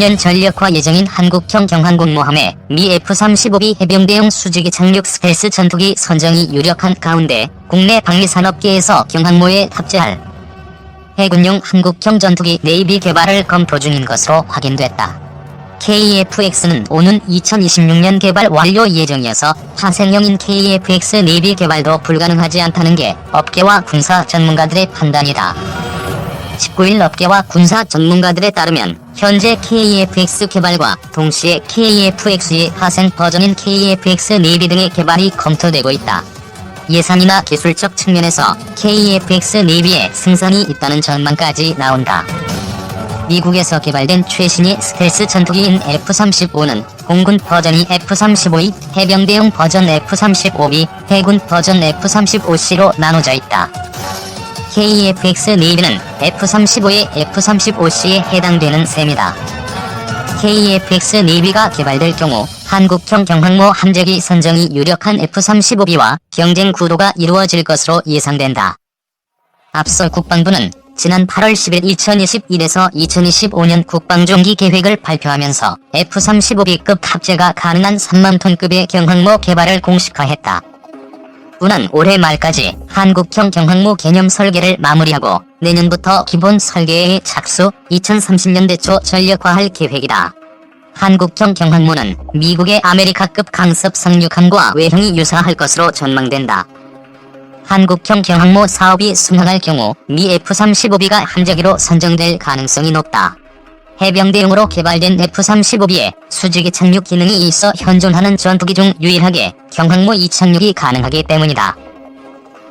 2020년 전력화 예정인 한국형 경항공모함에 미 F-35B 해병대용 수직이 착륙 스텔스 전투기 선정이 유력한 가운데 국내 방위산업계에서 경항모에 탑재할 해군용 한국형 전투기 네이비 개발을 검토 중인 것으로 확인됐다. KFX는 오는 2026년 개발 완료 예정이어서 파생형인 KFX 네이비 개발도 불가능하지 않다는 게 업계와 군사 전문가들의 판단이다. 19일 업계와 군사 전문가들에 따르면 현재 KFX 개발과 동시에 KFX의 파생 버전인 KFX 네이비 등의 개발이 검토되고 있다. 예산이나 기술적 측면에서 KFX 네이비의 승산이 있다는 전망까지 나온다. 미국에서 개발된 최신의 스텔스 전투기인 F-35는 공군 버전이 F-35E, 해병대용 버전 F-35B, 해군 버전 F-35C로 나눠져 있다. KFX 네이비는 F-35의 F-35C에 해당되는 셈이다. KFX 네이비가 개발될 경우 한국형 경항모 함재기 선정이 유력한 F-35B와 경쟁 구도가 이루어질 것으로 예상된다. 앞서 국방부는 지난 8월 10일 2021에서 2025년 국방중기 계획을 발표하면서 F-35B급 탑재가 가능한 3만 톤급의 경항모 개발을 공식화했다. 군은 올해 말까지 한국형 경항모 개념 설계를 마무리하고 내년부터 기본 설계에 착수 2030년대 초 전력화할 계획이다. 한국형 경항모는 미국의 아메리카급 강습 상륙함과 외형이 유사할 것으로 전망된다. 한국형 경항모 사업이 순항할 경우 미 F-35B가 함재기로 선정될 가능성이 높다. 해병대용으로 개발된 F-35B에 수직이 착륙 기능이 있어 현존하는 전투기 중 유일하게 경항모 이착륙이 가능하기 때문이다.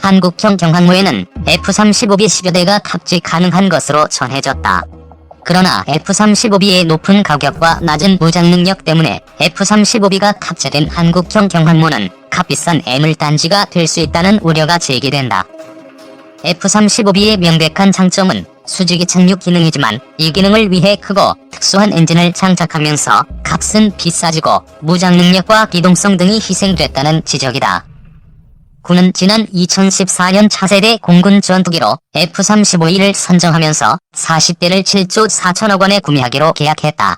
한국형 경항모에는 F-35B 10여 대가 탑재 가능한 것으로 전해졌다. 그러나 F-35B의 높은 가격과 낮은 무장 능력 때문에 F-35B가 탑재된 한국형 경항모는 값비싼 애물 단지가 될 수 있다는 우려가 제기된다. F-35B의 명백한 장점은 수직이 착륙 기능이지만 이 기능을 위해 크고 특수한 엔진을 장착하면서 값은 비싸지고 무장 능력과 기동성 등이 희생됐다는 지적이다. 군은 지난 2014년 차세대 공군 전투기로 F-35E를 선정하면서 40대를 7조 4천억 원에 구매하기로 계약했다.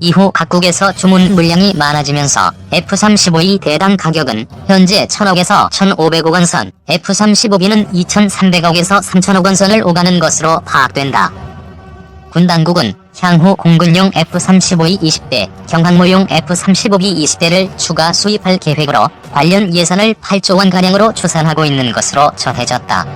이후 각국에서 주문 물량이 많아지면서 F-35E 대당 가격은 현재 1000억에서 1500억 원 선, F-35B는 2300억에서 3000억 원 선을 오가는 것으로 파악된다. 군 당국은 향후 공군용 F-35E 20대, 경항모용 F-35B 20대를 추가 수입할 계획으로 관련 예산을 8조 원가량으로 추산하고 있는 것으로 전해졌다.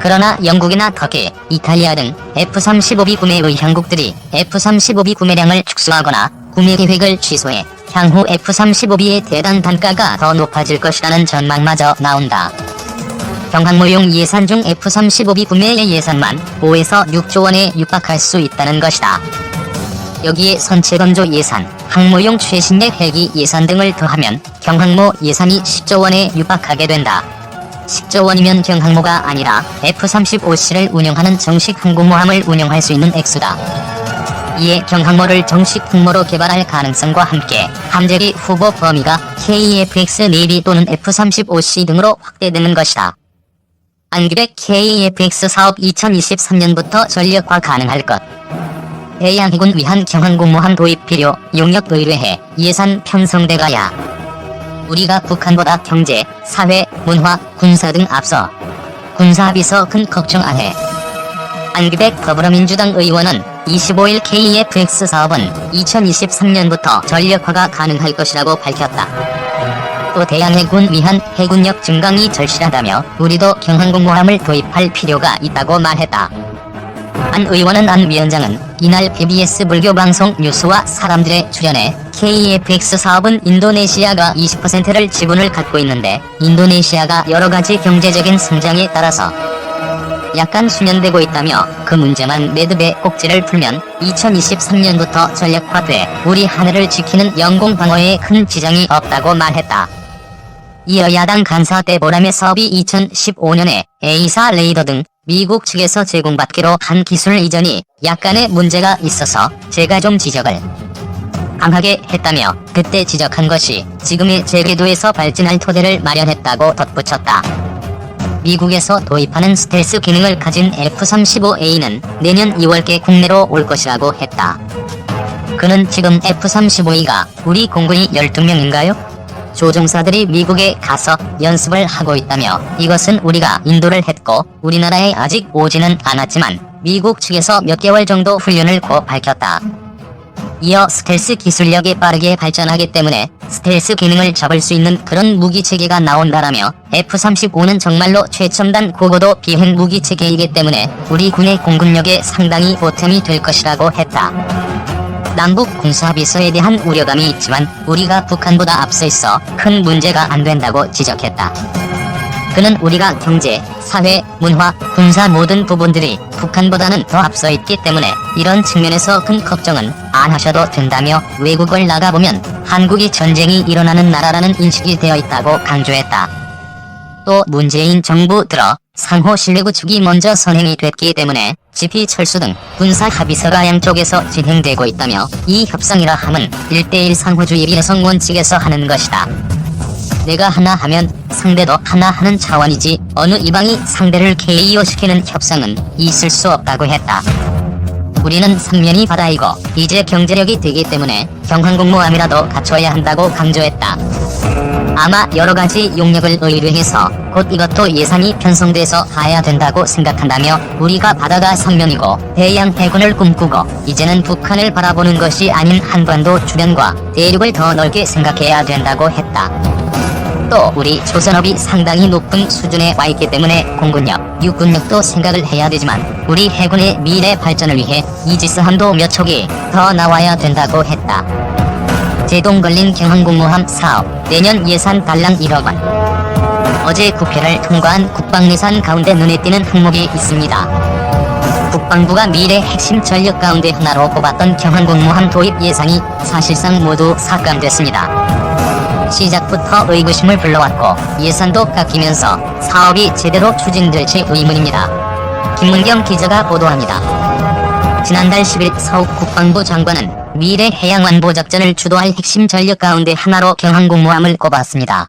그러나 영국이나 터키, 이탈리아 등 F-35B 구매 의향국들이 F-35B 구매량을 축소하거나 구매 계획을 취소해 향후 F-35B의 대단 단가가 더 높아질 것이라는 전망마저 나온다. 경항모용 예산 중 F-35B 구매의 예산만 5에서 6조 원에 육박할 수 있다는 것이다. 여기에 선체건조 예산, 항모용 최신의 헬기 예산 등을 더하면 경항모 예산이 10조 원에 육박하게 된다. 10조 원이면 경항모가 아니라 F-35C를 운영하는 정식 항공모함을 운영할 수 있는 액수다. 이에 경항모를 정식 항모로 개발할 가능성과 함께 함재기 후보 범위가 KFX 네이비 또는 F-35C 등으로 확대되는 것이다. 안규백 KFX 사업 2023년부터 전력화 가능할 것. 해양해군 위한 경항공모함 도입 필요 용역 의뢰해 예산 편성돼가야. 우리가 북한보다 경제, 사회, 문화, 군사 등 앞서 군사 비서 큰 걱정 안 해. 안규백 더불어민주당 의원은 25일 KFX 사업은 2023년부터 전력화가 가능할 것이라고 밝혔다. 또 대양해군 위한 해군력 증강이 절실하다며 우리도 경항공모함을 도입할 필요가 있다고 말했다. 안 의원은 안 위원장은 이날 PBS 불교 방송 뉴스와 사람들의 출연에 KFX 사업은 인도네시아가 20%를 지분을 갖고 있는데 인도네시아가 여러 가지 경제적인 성장에 따라서 약간 수면되고 있다며 그 문제만 매듭에 꼭지를 풀면 2023년부터 전력화돼 우리 하늘을 지키는 영공 방어에 큰 지장이 없다고 말했다. 이어 야당 간사 때 보람의 사업이 2015년에 A사 레이더 등 미국 측에서 제공받기로 한 기술 이전이 약간의 문제가 있어서 제가 좀 지적을 강하게 했다며 그때 지적한 것이 지금의 제궤도에서 발진할 토대를 마련했다고 덧붙였다. 미국에서 도입하는 스텔스 기능을 가진 F-35A는 내년 2월께 국내로 올 것이라고 했다. 그는 지금 F-35E가 우리 공군이 12명인가요? 조종사들이 미국에 가서 연습을 하고 있다며 이것은 우리가 인도를 했고 우리나라에 아직 오지는 않았지만 미국 측에서 몇 개월 정도 훈련을 고 밝혔다. 이어 스텔스 기술력이 빠르게 발전하기 때문에 스텔스 기능을 잡을 수 있는 그런 무기 체계가 나온다라며 F-35는 정말로 최첨단 고고도 비행 무기 체계이기 때문에 우리 군의 공군력에 상당히 보탬이 될 것이라고 했다. 남북 군사 비서에 대한 우려감이 있지만 우리가 북한보다 앞서 있어 큰 문제가 안 된다고 지적했다. 그는 우리가 경제, 사회, 문화, 군사 모든 부분들이 북한보다는 더 앞서 있기 때문에 이런 측면에서 큰 걱정은 안 하셔도 된다며 외국을 나가보면 한국이 전쟁이 일어나는 나라라는 인식이 되어 있다고 강조했다. 또 문재인 정부 들어 상호 신뢰 구축이 먼저 선행이 됐기 때문에 GP 철수 등 군사 합의서가 양쪽에서 진행되고 있다며 이 협상이라 함은 1대1 상호주의 비례성 원칙에서 하는 것이다. 내가 하나 하면 상대도 하나 하는 차원이지 어느 이방이 상대를 KO 시키는 협상은 있을 수 없다고 했다. 우리는 삼면이 바다이고 이제 경제력이 되기 때문에 경항공모함이라도 갖춰야 한다고 강조했다. 아마 여러 가지 용역을 의뢰해서 곧 이것도 예산이 편성돼서 가야 된다고 생각한다며 우리가 바다가 삼면이고 대양 해군을 꿈꾸고 이제는 북한을 바라보는 것이 아닌 한반도 주변과 대륙을 더 넓게 생각해야 된다고 했다. 또 우리 조선업이 상당히 높은 수준에 와 있기 때문에 공군력, 육군력도 생각을 해야 되지만 우리 해군의 미래 발전을 위해 이지스함도 몇 척이 더 나와야 된다고 했다. 제동 걸린 경항공모함 사업 내년 예산 달랑 1억 원. 어제 국회를 통과한 국방예산 가운데 눈에 띄는 항목이 있습니다. 국방부가 미래 핵심 전력 가운데 하나로 꼽았던 경항공모함 도입 예산이 사실상 모두 삭감됐습니다. 시작부터 의구심을 불러왔고 예산도 깎이면서 사업이 제대로 추진될지 의문입니다. 김문경 기자가 보도합니다. 지난달 10일 서욱 국방부 장관은 미래 해양안보 작전을 주도할 핵심 전력 가운데 하나로 경항공모함을 꼽았습니다.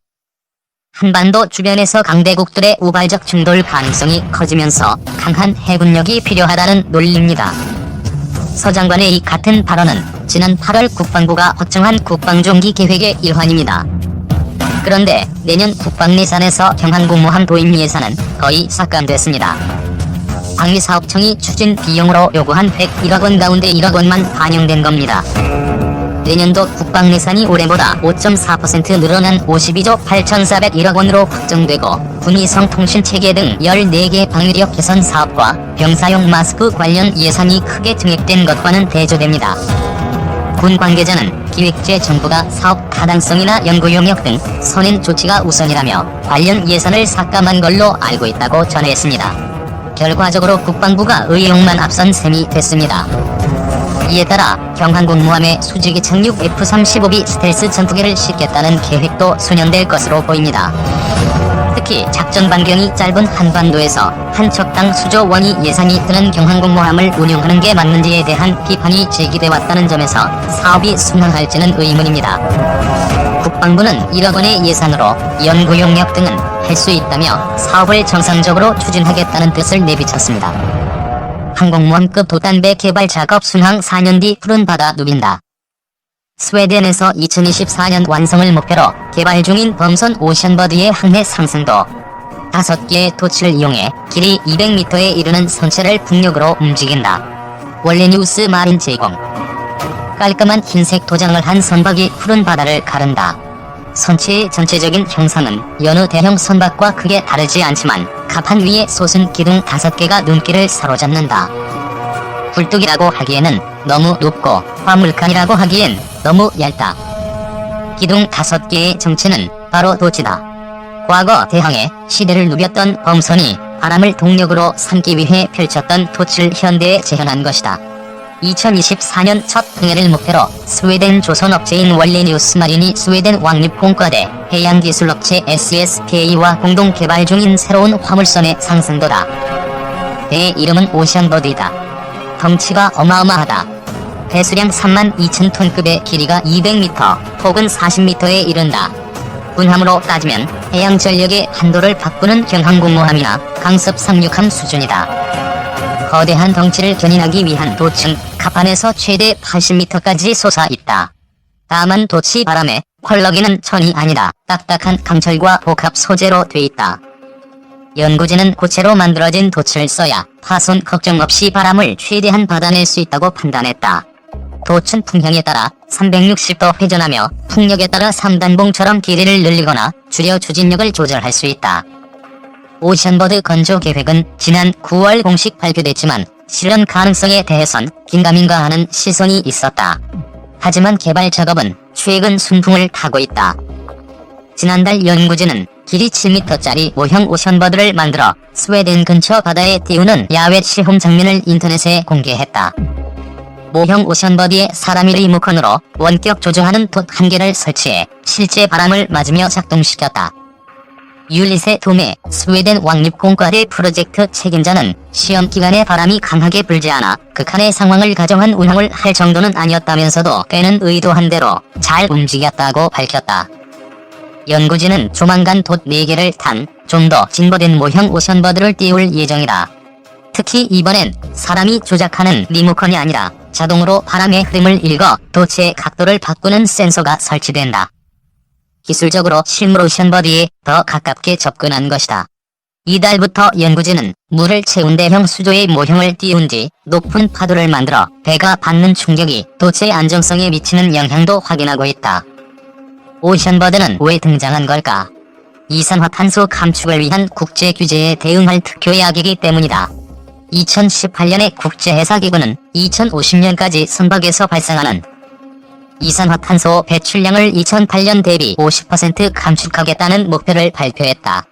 한반도 주변에서 강대국들의 우발적 충돌 가능성이 커지면서 강한 해군력이 필요하다는 논리입니다. 서 장관의 이 같은 발언은 지난 8월 국방부가 확정한 국방종기 계획의 일환입니다. 그런데 내년 국방 예산에서 경항공모함 도입 예산은 거의 삭감됐습니다. 방위사업청이 추진 비용으로 요구한 101억 원 가운데 1억 원만 반영된 겁니다. 내년도 국방 예산이 올해보다 5.4% 늘어난 52조 8,401억 원으로 확정되고 군위성 통신 체계 등 14개 방위력 개선 사업과 병사용 마스크 관련 예산이 크게 증액된 것과는 대조됩니다. 군 관계자는 기획재 정부가 사업 타당성이나 연구 용역 등 선행 조치가 우선이라며 관련 예산을 삭감한 걸로 알고 있다고 전했습니다. 결과적으로 국방부가 의용만 앞선 셈이 됐습니다. 이에 따라 경항공모함의 수직이 착륙 F-35B 스텔스 전투기를 싣겠다는 계획도 수년될 것으로 보입니다. 특히 작전 반경이 짧은 한반도에서 한 척당 수조 원이 예산이 드는 경항공모함을 운용하는 게 맞는지에 대한 비판이 제기돼 왔다는 점에서 사업이 순항할지는 의문입니다. 국방부는 1억 원의 예산으로 연구 용역 등은 할 수 있다며 사업을 정상적으로 추진하겠다는 뜻을 내비쳤습니다. 항공모함급 돛단배 개발 작업 순항 4년 뒤 푸른 바다 누빈다. 스웨덴에서 2024년 완성을 목표로 개발 중인 범선 오션버드의 항해 상승도 5개의 토치를 이용해 길이 200m에 이르는 선체를 북녘으로 움직인다. 원래 뉴스 마린 제공 깔끔한 흰색 도장을 한 선박이 푸른 바다를 가른다. 선체의 전체적인 형상은 여느 대형 선박과 크게 다르지 않지만 갑판 위에 솟은 기둥 5개가 눈길을 사로잡는다. 굴뚝이라고 하기에는 너무 높고 화물칸이라고 하기엔 너무 얇다. 기둥 다섯 개의 정체는 바로 도치다. 과거 대항해 시대를 누볐던 범선이 바람을 동력으로 삼기 위해 펼쳤던 토치를 현대에 재현한 것이다. 2024년 첫 흥해를 목표로 스웨덴 조선업체인 원래뉴스 마린이 스웨덴 왕립공과대 해양기술업체 SSK와 공동 개발 중인 새로운 화물선의 상승도다. 배의 이름은 오션버드이다. 덩치가 어마어마하다. 배수량 3만 2천 톤급의 길이가 200m 혹은 40m에 이른다. 군함으로 따지면 해양 전력의 한도를 바꾸는 경항공모함이나 강습 상륙함 수준이다. 거대한 덩치를 견인하기 위한 도층, 갑판에서 최대 80m까지 솟아 있다. 다만 도치 바람에 펄럭이는 천이 아니라 딱딱한 강철과 복합 소재로 돼 있다. 연구진은 고체로 만들어진 돛을 써야 파손 걱정 없이 바람을 최대한 받아낼 수 있다고 판단했다. 돛은 풍향에 따라 360도 회전하며 풍력에 따라 3단봉처럼 길이를 늘리거나 줄여 추진력을 조절할 수 있다. 오션버드 건조 계획은 지난 9월 공식 발표됐지만 실현 가능성에 대해선 긴가민가 하는 시선이 있었다. 하지만 개발 작업은 최근 순풍을 타고 있다. 지난달 연구진은 길이 7m짜리 모형 오션버드를 만들어 스웨덴 근처 바다에 띄우는 야외 시험 장면을 인터넷에 공개했다. 모형 오션버디에 사람이 리모컨으로 원격 조종하는 돛 한 개를 설치해 실제 바람을 맞으며 작동시켰다. 율리세 도메 스웨덴 왕립공과대 프로젝트 책임자는 시험 기간에 바람이 강하게 불지 않아 극한의 상황을 가정한 운항을 할 정도는 아니었다면서도 꽤는 의도한 대로 잘 움직였다고 밝혔다. 연구진은 조만간 돛 4개를 탄 좀 더 진보된 모형 오션버드를 띄울 예정이다. 특히 이번엔 사람이 조작하는 리모컨이 아니라 자동으로 바람의 흐름을 읽어 도체의 각도를 바꾸는 센서가 설치된다. 기술적으로 실물 오션버디에 더 가깝게 접근한 것이다. 이달부터 연구진은 물을 채운 대형 수조의 모형을 띄운 뒤 높은 파도를 만들어 배가 받는 충격이 도체의 안정성에 미치는 영향도 확인하고 있다. 오션버드는 왜 등장한 걸까? 이산화탄소 감축을 위한 국제 규제에 대응할 특효 약이기 때문이다. 2018년에 국제해사기구는 2050년까지 선박에서 발생하는 이산화탄소 배출량을 2008년 대비 50% 감축하겠다는 목표를 발표했다.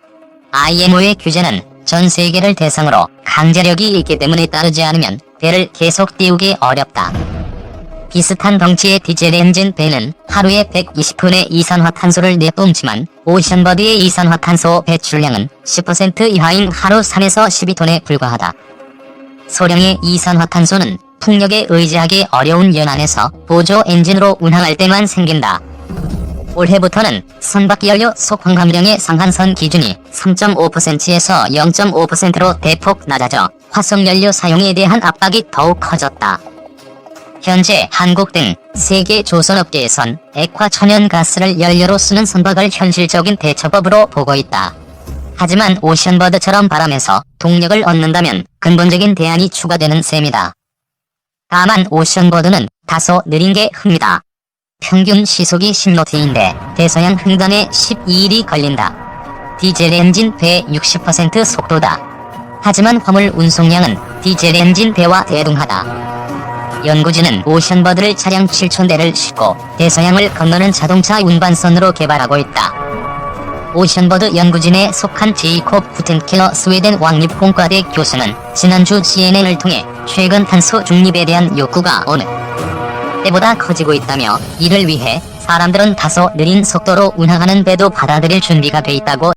IMO의 규제는 전 세계를 대상으로 강제력이 있기 때문에 따르지 않으면 배를 계속 띄우기 어렵다. 비슷한 덩치의 디젤 엔진 배는 하루에 120톤의 이산화탄소를 내뿜지만 오션버드의 이산화탄소 배출량은 10% 이하인 하루 3에서 12톤에 불과하다. 소량의 이산화탄소는 풍력에 의지하기 어려운 연안에서 보조 엔진으로 운항할 때만 생긴다. 올해부터는 선박 연료 속환 감량의 상한선 기준이 3.5%에서 0.5%로 대폭 낮아져 화석 연료 사용에 대한 압박이 더욱 커졌다. 현재 한국 등 세계 조선업계에선 액화 천연가스를 연료로 쓰는 선박을 현실적인 대처법으로 보고 있다. 하지만 오션버드처럼 바람에서 동력을 얻는다면 근본적인 대안이 추가되는 셈이다. 다만 오션버드는 다소 느린 게 흠이다. 평균 시속이 10노트인데 대서양 횡단에 12일이 걸린다. 디젤 엔진 배 60% 속도다. 하지만 화물 운송량은 디젤 엔진 배와 대등하다. 연구진은 오션버드를 차량 7,000대를 싣고 대서양을 건너는 자동차 운반선으로 개발하고 있다. 오션버드 연구진에 속한 제이콥 구텐케어 스웨덴 왕립공과대 교수는 지난주 CNN을 통해 최근 탄소 중립에 대한 욕구가 어느 때보다 커지고 있다며 이를 위해 사람들은 다소 느린 속도로 운항하는 배도 받아들일 준비가 돼 있다고